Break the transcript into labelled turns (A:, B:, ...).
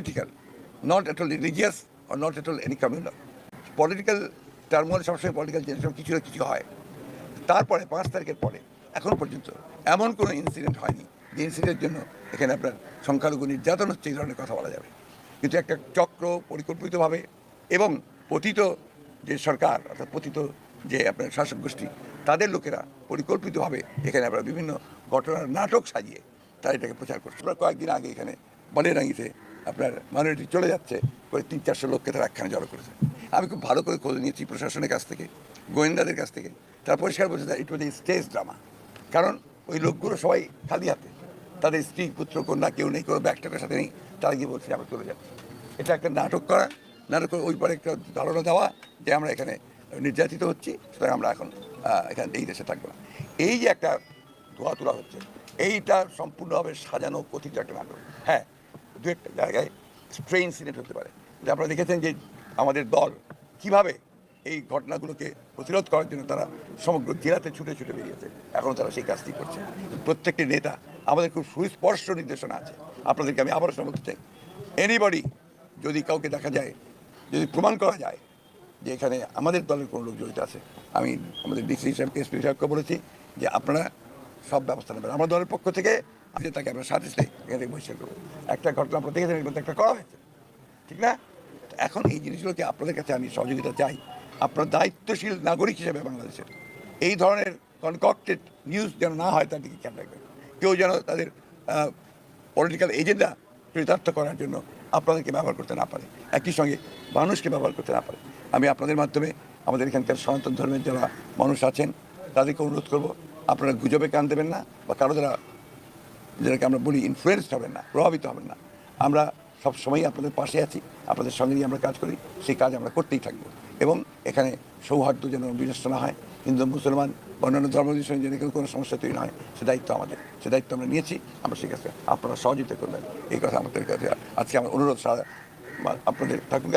A: political, not at all religious or not at all any communal. Political turmoil সবসময় political generation কিছু না কিছু হয়। তারপরে পাঁচ তারিখের পরে এখন পর্যন্ত এমন কোনো ইনসিডেন্ট হয়নি যে ইনসিডেন্টের জন্য এখানে আপনার সংখ্যালঘু নির্যাতন হচ্ছে এই ধরনের কথা বলা যাবে। কিন্তু একটা চক্র পরিকল্পিতভাবে এবং পতিত যে সরকার অর্থাৎ পতিত যে আপনার শাসক গোষ্ঠী তাদের লোকেরা পরিকল্পিতভাবে এখানে আপনার বিভিন্ন ঘটনার নাটক সাজিয়ে তারা এটাকে প্রচার করছে। কয়েকদিন আগে এখানে বনেরাঙ্গিতে আপনার মাইনরিটি চলে যাচ্ছে করে তিন চারশো লোককে তারা একখানে জড়ো করেছে। আমি খুব ভালো করে খোঁজ নিয়েছি প্রশাসনের কাছ থেকে, গোয়েন্দাদের কাছ থেকে। তারা পরিষ্কার বলছে ইট ওয়াজ স্টেজ ড্রামা কারণ ওই লোকগুলো সবাই খালি হাতে। তাদের স্ত্রী, পুত্র, কন্যা কেউ নেই, কোনো ব্যাগটাকের সাথে নেই। তারা গিয়ে বলছে আমরা চলে যাচ্ছি। এটা একটা নাটক করা। নাটক করে ওই পরে একটা ধারণা দেওয়া যে আমরা এখানে নির্যাতিত হচ্ছি, সুতরাং আমরা এখন এখানে এই দেশে থাকব না। এই যে একটা ধোয়া তোলা হচ্ছে, এইটা সম্পূর্ণভাবে সাজানো কথিত একটা নাটক। হ্যাঁ দু একটা জায়গায় স্ট্রেন সিনেট হতে পারে। যে আপনারা দেখেছেন যে আমাদের দল কীভাবে এই ঘটনাগুলোকে প্রতিরোধ করার জন্য তারা সমগ্র জেলাতে ছুটে ছুটে বেরিয়েছে। এখনও তারা সেই কাজটি করছে। প্রত্যেকটি নেতা, আমাদের খুব সুস্পষ্ট নির্দেশনা আছে। আপনাদেরকে আমি আবারও বলতে চাই। এনিবডি যদি কাউকে দেখা যায়, যদি প্রমাণ করা যায় যে এখানে আমাদের দলের কোনো লোক জড়িত আছে, আমি আমাদের ডিসি সাহেবকে, এসপি সাহেবকে বলেছি যে আপনারা সব ব্যবস্থা নেবেন। আমার দলের পক্ষ থেকে আপনি তাকে আপনার সাথে এখান বহিষ্কার করব একটা ঘটনা মধ্যে একটা করা হয়েছে, ঠিক না? এখন এই জিনিসগুলোকে আপনাদের কাছে আমি সহযোগিতা চাই? আপনার দায়িত্বশীল নাগরিক হিসেবে বাংলাদেশের। এই ধরনের কনকক্টেড নিউজ যেন না হয়, তার দিকে খেয়াল রাখবেন। কেউ যেন তাদের পলিটিক্যাল এজেন্ডা চরিতার্থ করার জন্য আপনাদেরকে ব্যবহার করতে না পারে। একই সঙ্গে মানুষকে ব্যবহার করতে না পারে। আমি আপনাদের মাধ্যমে আমাদের এখানকার সনাতন ধর্মের যারা মানুষ আছেন, তাদেরকে অনুরোধ করব, আপনারা গুজবে কান দেবেন না বা কারও দ্বারা যেটাকে আমরা বলি ইনফ্লুয়েসড হবেন না, প্রভাবিত হবেন না। আমরা সব সময়ই আপনাদের পাশে আছি, আপনাদের সঙ্গে নিয়ে আমরা কাজ করি, সেই কাজ আমরা করতেই থাকব। এবং এখানে সৌহার্দ্য যেন বিনষ্ট না হয়। হিন্দু, মুসলমান, অন্যান্য ধর্মের সঙ্গে যেন কোনো সমস্যা তৈরি না হয়। সে দায়িত্ব আমাদের, সে দায়িত্ব আমরা নিয়েছি, আমরা সেই কাজটা আপনারা সহযোগিতা করবেন। এই কথা আমাদের কাছে আজকে আমার অনুরোধ আপনাদের থাকুন